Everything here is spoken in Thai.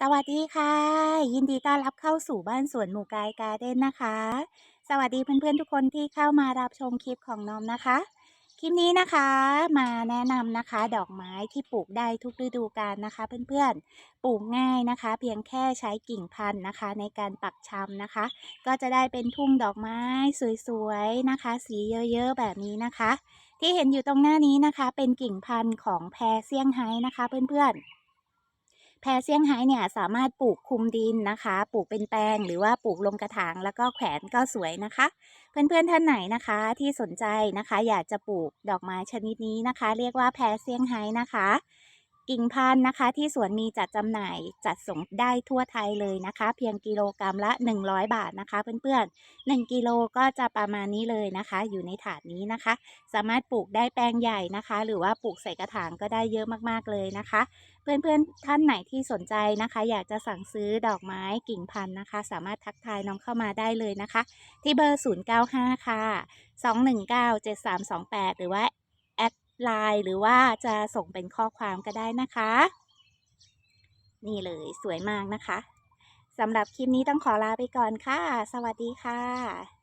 สวัสดีค่ะ ยินดีต้อนรับเข้าสู่บ้านสวนหมู่กายการ์เด้นนะคะ สวัสดีเพื่อนๆทุกคนที่เข้ามารับชมคลิปของน้อมนะคะ คลิปนี้นะคะมาแนะนำนะคะดอกไม้ที่ปลูกได้ทุกฤดูกาลนะคะ เพื่อนๆปลูกง่ายนะคะ เพียงแค่ใช้กิ่งพันธุ์นะคะ ในการปักชำนะคะ ก็จะได้เป็นทุ่งดอกไม้สวยๆนะคะ สีเยอะๆแบบนี้นะคะ ที่เห็นอยู่ตรงหน้านี้นะคะ เป็นกิ่งพันธุ์ของแพรเซี่ยงไฮ้นะคะ เพื่อนๆ รเซี่ยงไฮ้เนี่ยสามารถปลูกคุมดินนะคะ ปลูกเป็นแปลงหรือว่าปลูกลงกระถางแล้วก็แขวนก็สวยนะคะ เพื่อนๆท่านไหนนะคะที่สนใจนะคะ อยากจะปลูกดอกไม้ชนิดนี้นะคะ เรียกว่าแพรเซี่ยงไฮ้นะคะ กิ่งพันธุ์นะคะ ที่สวนมีจัดจำหน่ายจัดส่งได้ทั่วไทยเลยนะคะ เพียงกิโลกรรัมละ 100 บาทนะคะเพื่อนๆ1กิโลก็จะประมาณนี้เลยนะคะ อยู่ในถาดนี้นะคะ สามารถปลูกได้แปลงใหญ่นะคะ หรือว่าปลูกใส่กระถางก็ได้เยอะมากๆเลยนะคะ เพื่อนๆท่านไหนที่สนใจนะคะ อยากจะสั่งซื้อดอกไม้กิ่งพันธุ์นะคะ สามารถทักทายน้องเข้ามาได้เลยนะคะ ที่เบอร์ 095 ค่ะ 219 7328 หรือว่า ไลน์หรือว่าจะส่งเป็นข้อความก็ได้นะคะ นี่เลยสวยมากนะคะสำหรับคลิปนี้ต้องขอลาไปก่อนค่ะ สวัสดีค่ะ